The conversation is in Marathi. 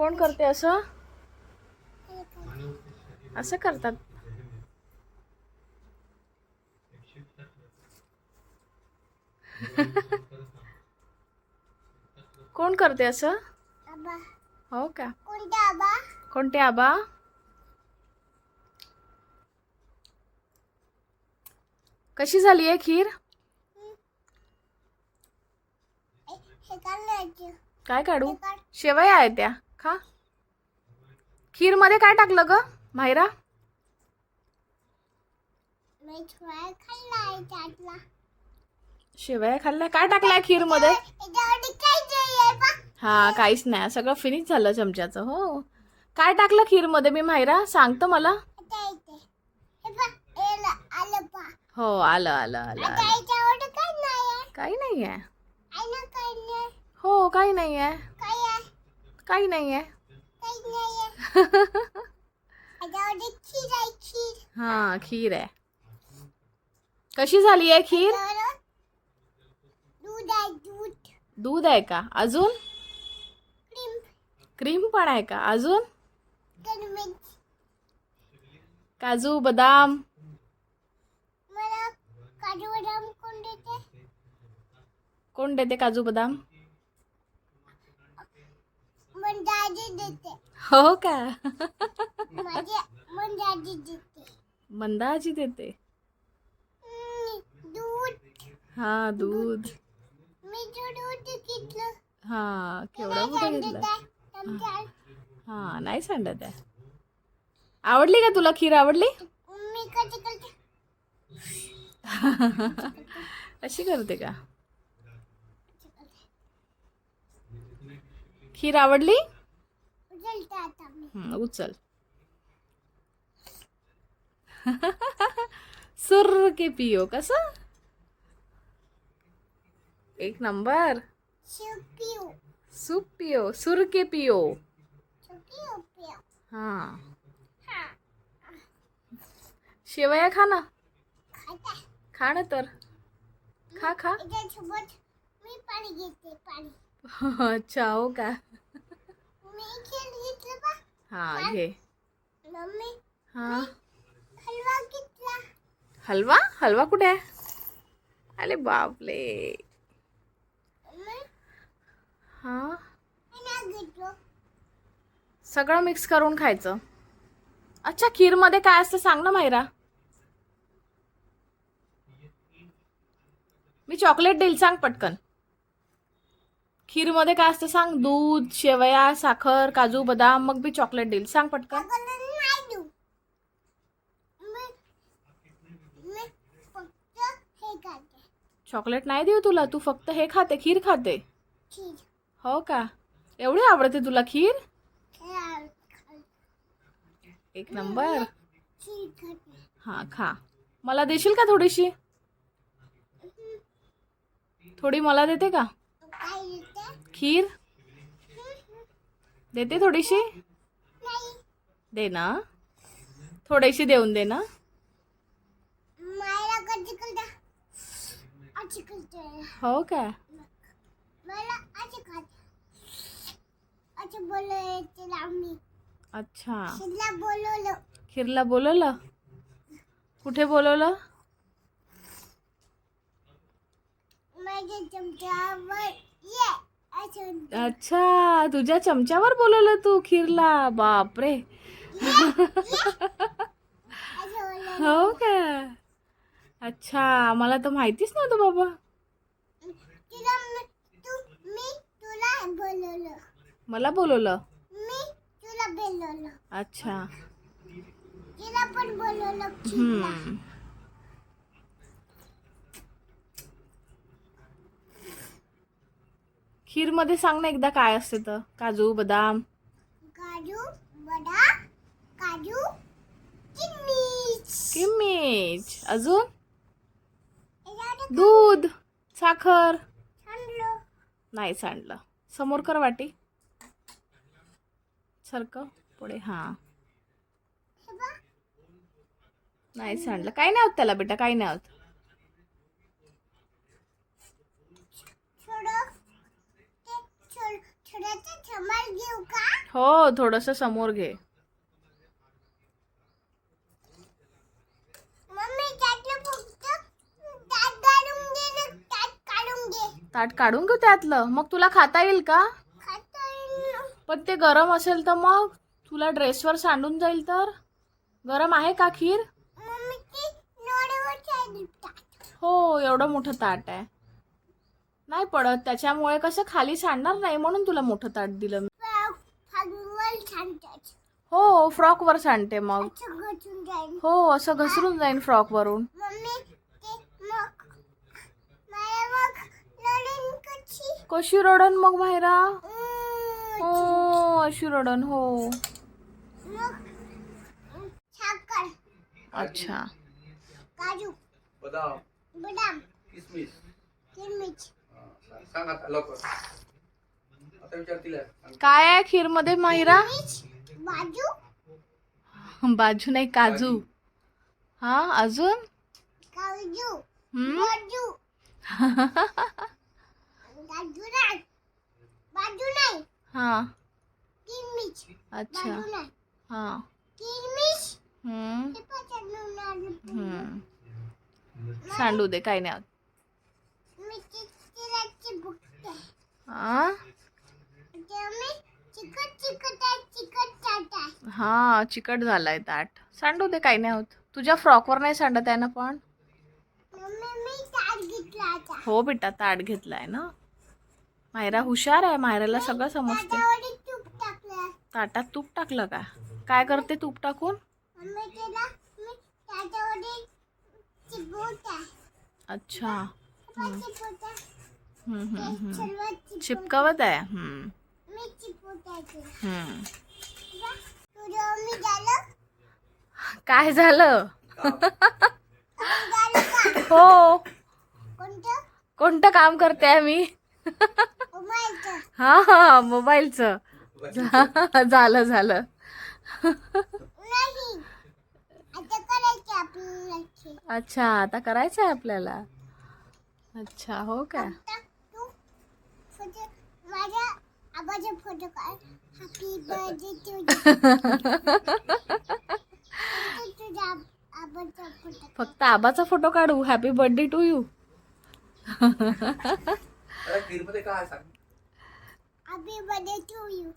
कोण करते असं? असं करतात. कोण करते असं? हो का? कोणता आबा? कशी झाली आहे खीर? काय काढू? काढ. शेवया आहे त्या. खा. खीरमध्ये काय टाकलं ग? मायरा शेवया खाल्ल्या काय टाकलाय खीरमध्ये हा काहीच नाही. सगळं फिनिश झालं चमच्याचं हो. काय टाकलं खीरमध्ये मी मायरा सांगतो मला. हे आलं आलं आलं काही नाही आहे हो काही नाही? आहे काही नाही आहे काही नाही आहे याच्यावरती खीर आहे खीर। हा खीर आहे कशी झाली आहे खीर? याच्यावर दूध आहे दूध। दूध आहे का? अजून? क्रीम। क्रीम पण आहे का? अजून? कन्व्हेन्स काजू बदाम। मला काजू बदाम कोण देते? कोण देते काजू बदाम? देते. हो का? माझे दादी देते. मंदाजी देते. दूध. हा दूध. मी जो दूध घेतलं हा केवढं सांगत घेतलं. हा. नाही सांगत आहे. आवडली का तुला खीर? आवडली? मी कधी करते? अशी करते का? खीर आवडली? उचल. सुर के पियो कसं? एक नंबर. सूप पियो सुर के पियो. हा. शेवया खा ना. खा ना तर. खा खा. अच्छा हो का? हा घे. मम्मी हा. हलवा हलवा? हलवा कुठे आहे? अरे बापले हा? सगळं मिक्स करून खायचं. अच्छा खीरमध्ये काय असतं सांग ना मायरा मी चॉकलेट देईल सांग पटकन. खीरमध्ये काय असतं सांग? दूध शेवया साखर काजू बदाम मग मी चॉकलेट देईल. सांग पटकन. चॉकलेट नाही देऊ तुला? तू फक्त हे खाते खीर खाते. हो का? एवढी आवडते तुला खीर? एक नंबर. हा खा. मला देशील का थोडीशी? थोडी मला देते का? खीर? देते थोडीशी? दे ना. थोडीशी देऊन दे ना. हो का? अच्छा. खीरला बोलवलं? कुठे बोलवलं? माझ्या चमच्यावर. अच्छा तुझ्या चमच्यावर बोलवलं तू खीरला? बापरे. हो का? अच्छा मला तर माहितीच नव्हतं बाबा. मला बोलवलं? मी तुला बोलवलं. अच्छा तिला पण बोलवलं खीरला. हम्म खीरमध्ये सांग ना एकदा काय असते तर. काजू बदाम. काजू बदाम काजू किशमिश किमीच अजून? दूध साखर. नाही सांडलं. समोर कर वाटी. सारखं पुढे हां. नाही सांडलं. काही नाही होत त्याला बेटा काही नाही होत थोडं ते थोडं थोडंसं समोर घेऊ का हो थोडस समोर घे. ताट काढून घेऊ त्यातलं? मग तुला खाता येईल का. पण ते गरम असेल तर मग? तुला ड्रेसवर सांडून जाईल तर? गरम आहे का खीर? हो एवढं मोठं ताट आहे. नाही पडत. त्याच्यामुळे कसं खाली सांडणार नाही म्हणून तुला मोठं ताट दिलं मी. हो फ्रॉकवर सांडते मग. हो असं घसरून जाईन मग लढून कशी? कशी रडन मग मायरा? हो अशी रडन हो. मग उं, साखर अच्छा. काजू. बदाम. बदाम. किसमिस. हा, सांग- लवकर. आता विचार तिला सांग. काय आहे खीरमध्ये माहिरा बाजू. बाजू नाही काजू. हा अजून? काजू. हम्म? बाजू काजू नाही. बाजू नाही. हा. किरमिच अच्छा. बाजू नाही. हा. किरमिच हम्म. हे पचन आलं हम्म. सांडू दे काही नाही होत. हा चिकट आहे झालाय ताट. सांडू दे काही नाही होत. तुझ्या फ्रॉकवर नाही सांडत आहे ना पण? ताट घेतला हो बेटा ताट घेतलाय ना. मायरा हुशार आहे मायराला सगळं समजते ताटात तूप टाकलं का? काय करते तूप टाकून? अच्छा. चिपकवत आहे. काय झालं? का हो. कोणतं? कोणतं काम करते आहे मी हा हा मोबाईलचं. झालं झालं. नाही. आता करायचं आपल्याला. अच्छा आता करायचं आहे आपल्याला? अच्छा हो का आता तू फोटो माझ्या आबाचा फोटो काढ. हॅपी बर्थडे टू तुझ्या आबाचा फोटो फक्त आबाचा फोटो काढू. हॅपी बर्थडे टू यू अरे खीरमध्ये काय आहे सांग? Happy birthday to you